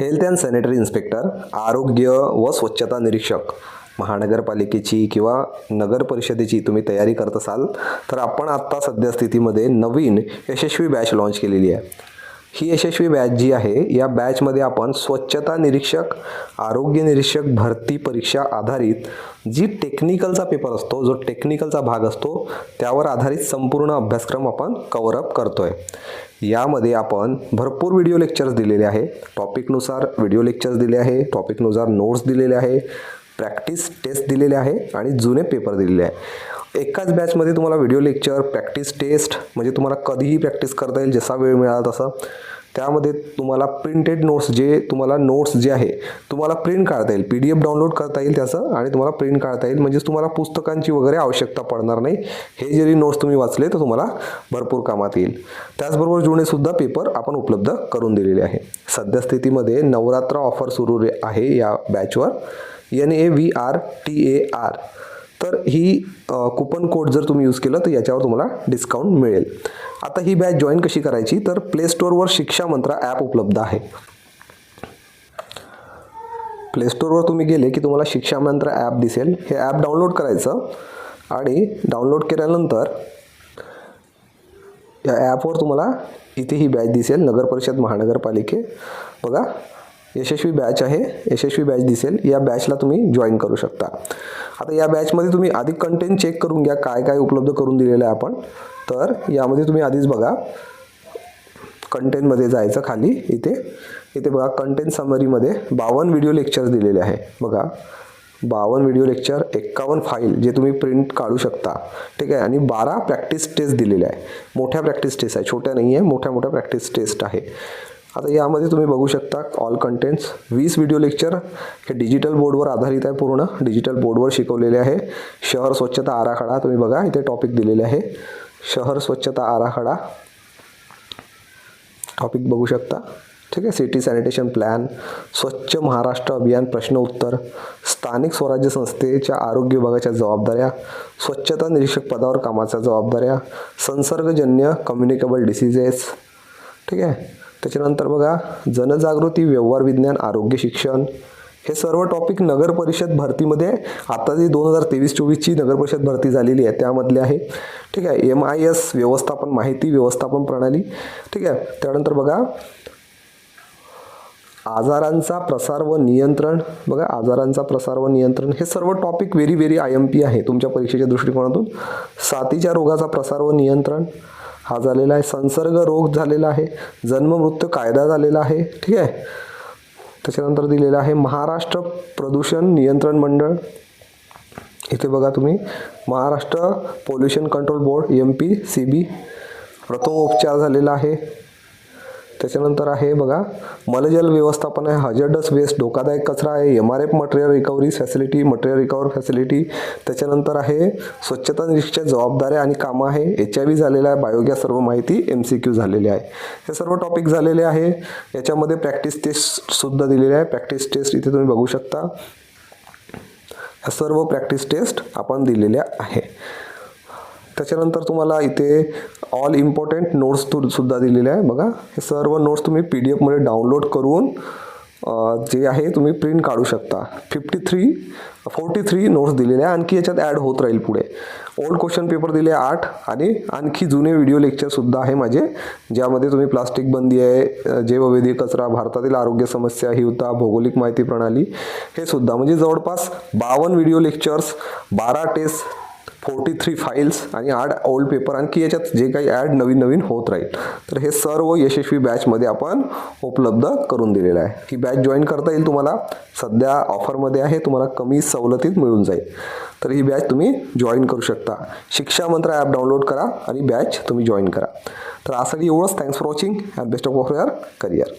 Health and sanitary inspector आरोग्य व स्वच्छता निरीक्षक महानगरपालिकेची किंवा नगर परिषदेची तुम्ही तयारी करत असाल तर आपण आत्ता सद्यस्थितीमध्ये नवीन यशस्वी बॅच लाँच केलेली आहे. ही यशस्वी बॅच जी आहे या बॅचमध्ये आपण स्वच्छता निरीक्षक आरोग्य निरीक्षक भरती परीक्षा आधारित जी टेक्निकलचा पेपर असतो जो टेक्निकलचा भाग असतो त्यावर आधारित संपूर्ण अभ्यासक्रम आपण कव्हरअप करतो आहे यामध्ये आपण भरपूर व्हिडिओ लेक्चर्स दिलेले आहे टॉपिकनुसार व्हिडिओ लेक्चर्स दिले आहे. टॉपिकनुसार नोट्स दिलेले आहे. प्रॅक्टिस टेस्ट दिलेले आहे आणि जुने पेपर दिलेले आहे. एकाच बॅचमध्ये तुम्हाला व्हिडिओ लेक्चर प्रॅक्टिस टेस्ट म्हणजे तुम्हाला कधीही प्रॅक्टिस करता येईल जसा वेळ मिळाला तसा. त्यामध्ये तुम्हाला प्रिंटेड नोट्स जे तुम्हाला नोट्स जे आहे तुम्हाला प्रिंट काढता येईल. पी डी एफ डाउनलोड करता येईल त्याचं आणि तुम्हाला प्रिंट काढता येईल. म्हणजेच तुम्हाला पुस्तकांची वगैरे आवश्यकता पडणार नाही. हे जरी नोट्स तुम्ही वाचले तर तुम्हाला भरपूर कामात येईल. त्याचबरोबर जुनेसुद्धा पेपर आपण उपलब्ध करून दिलेले आहे. सद्यस्थितीमध्ये नवरात्र ऑफर सुरू आहे या बॅचवर N A V R T A R तर ही कुपन कोड जर तुम्ही यूज केलं तर याच्यावर तुम्हाला डिस्काउंट मिळेल. आता ही बॅच जॉईन कशी करायची? तर प्ले स्टोअरवर शिक्षा मंत्रा ॲप उपलब्ध आहे. प्ले स्टोअरवर तुम्ही गेले की तुम्हाला शिक्षा मंत्र ॲप दिसेल. हे ॲप डाउनलोड करायचं आणि डाउनलोड केल्यानंतर या ॲपवर तुम्हाला इथे ही बॅच दिसेल. नगर परिषद महानगरपालिके. बघा यशस्वी बॅच आहे. यशस्वी बॅच दिसेल. या बॅचला तुम्ही जॉईन करू शकता. आता या बॅचमध्ये तुम्ही आधी कंटेंट चेक करून घ्या. काय काय उपलब्ध करून दिलेलं आहे आपण. तर यामध्ये तुम्ही आधीच बघा. कंटेंटमध्ये जायचं खाली. इथे इथे बघा. कंटेंट समरीमध्ये बावन्न व्हिडिओ लेक्चर्स दिलेले आहे. बघा. बावन्न व्हिडिओ लेक्चर एक्कावन्न फाईल जे तुम्ही प्रिंट काढू शकता. ठीक आहे? आणि बारा प्रॅक्टिस टेस्ट दिलेल्या आहे. मोठ्या प्रॅक्टिस टेस्ट आहे. छोट्या नाही आहे मोठ्या मोठ्या प्रॅक्टिस टेस्ट आहे. आता यामध्ये तुम्ही बघू शकता ऑल कंटेंट्स वीस व्हिडिओ लेक्चर हे डिजिटल बोर्डवर आधारित आहे पूर्ण. डिजिटल बोर्डवर शिकवलेले आहे. शहर स्वच्छता आराखडा तुम्ही बघा. इथे टॉपिक दिलेले आहे. शहर स्वच्छता आराखडा. टॉपिक बघू शकता. ठीक आहे? सिटी सॅनिटेशन प्लॅन स्वच्छ महाराष्ट्र अभियान प्रश्न उत्तर. स्थानिक स्वराज्य संस्थेच्या आरोग्य विभागाच्या जबाबदाऱ्या. स्वच्छता निरीक्षक पदावर कामाच्या जबाबदाऱ्या. संसर्गजन्य कम्युनिकेबल डिसिजेस ठीक आहे? त्याच्यानंतर बघा जनजागृती व्यवहार विज्ञान आरोग्य शिक्षण हे सर्व टॉपिक नगर परिषद भरतीमध्ये आता जी दोन हजार तेवीस चोवीसची नगर परिषद भरती झालेली आहे त्यामधले आहे. ठीक आहे एम आय एस व्यवस्थापन माहिती व्यवस्थापन प्रणाली. ठीक आहे त्यानंतर बघा आजारांचा प्रसार व नियंत्रण. बघा आजारांचा प्रसार व नियंत्रण हे सर्व topic very very I M P आहे तुमच्या परीक्षेच्या दृष्टिकोनातून. साथीच्या रोगाचा प्रसार व नियंत्रण. हा झालेला आहे. संसर्ग रोग झालेला आहे. जन्ममृत्यू कायदा झालेला आहे. ठीक आहे? त्याच्यानंतर दिलेलं आहे महाराष्ट्र प्रदूषण नियंत्रण मंडळ. इथे बघा तुम्ही. Maharashtra pollution control board M P C B प्रथमोपचार झालेला आहे. त्याच्यानंतर आहे बघा मलजल व्यवस्थापन आहे हजर्डस वेस्ट धोकादायक कचरा आहे M R F material recovery facility material recover facility त्याच्यानंतर आहे स्वच्छता निरीक्षक जबाबदाऱ्या आणि कामं आहे. एच आय व्ही झालेला आहे बायोगॅस सर्व माहिती एम सी क्यू झालेली आहे. हे सर्व टॉपिक झालेले आहे. याच्यामध्ये प्रॅक्टिस टेस्टसुद्धा दिलेले आहे. प्रॅक्टिस टेस्ट इथे तुम्ही बघू शकता. ह्या सर्व प्रॅक्टिस टेस्ट आपण दिलेल्या आहे. त्याच्यानंतर तुम्हाला इथे ऑल इम्पॉर्टंट नोट्स तु सुद्धा दिलेले आहे. बघा हे सर्व नोट्स तुम्ही पी डी एफमध्ये डाउनलोड करून जे आहे तुम्ही प्रिंट काढू शकता. Fifty three forty three notes दिलेले आहे. आणखी याच्यात ॲड होत राहील पुढे. ओल्ड क्वेश्चन पेपर दिले आठ आणि आणखी जुने व्हिडिओ लेक्चरसुद्धा आहे माझे ज्यामध्ये तुम्ही प्लास्टिक बंदी आहे अ, कचरा भारतातील आरोग्य समस्या हिवता भौगोलिक माहिती प्रणाली हे सुद्धा. म्हणजे जवळपास बावन्न व्हिडिओ लेक्चर्स बारा टेस्ट फोर्टी थ्री फाईल्स आणि आठ ओल्ड पेपर आणखी याच्यात जे काही ॲड नवीन नवीन होत राहील. तर हे सर्व यशस्वी बॅचमध्ये आपण उपलब्ध करून दिलेलं आहे. ही बॅच जॉईन करता येईल तुम्हाला. सध्या ऑफरमध्ये आहे. तुम्हाला कमी सवलतीत मिळून जाईल. तर ही बॅच तुम्ही जॉईन करू शकता. शिक्षा मंत्र ॲप डाउनलोड करा आणि बॅच तुम्ही जॉईन करा. तर आसाठी एवढंच. Thanks for watching and best of your career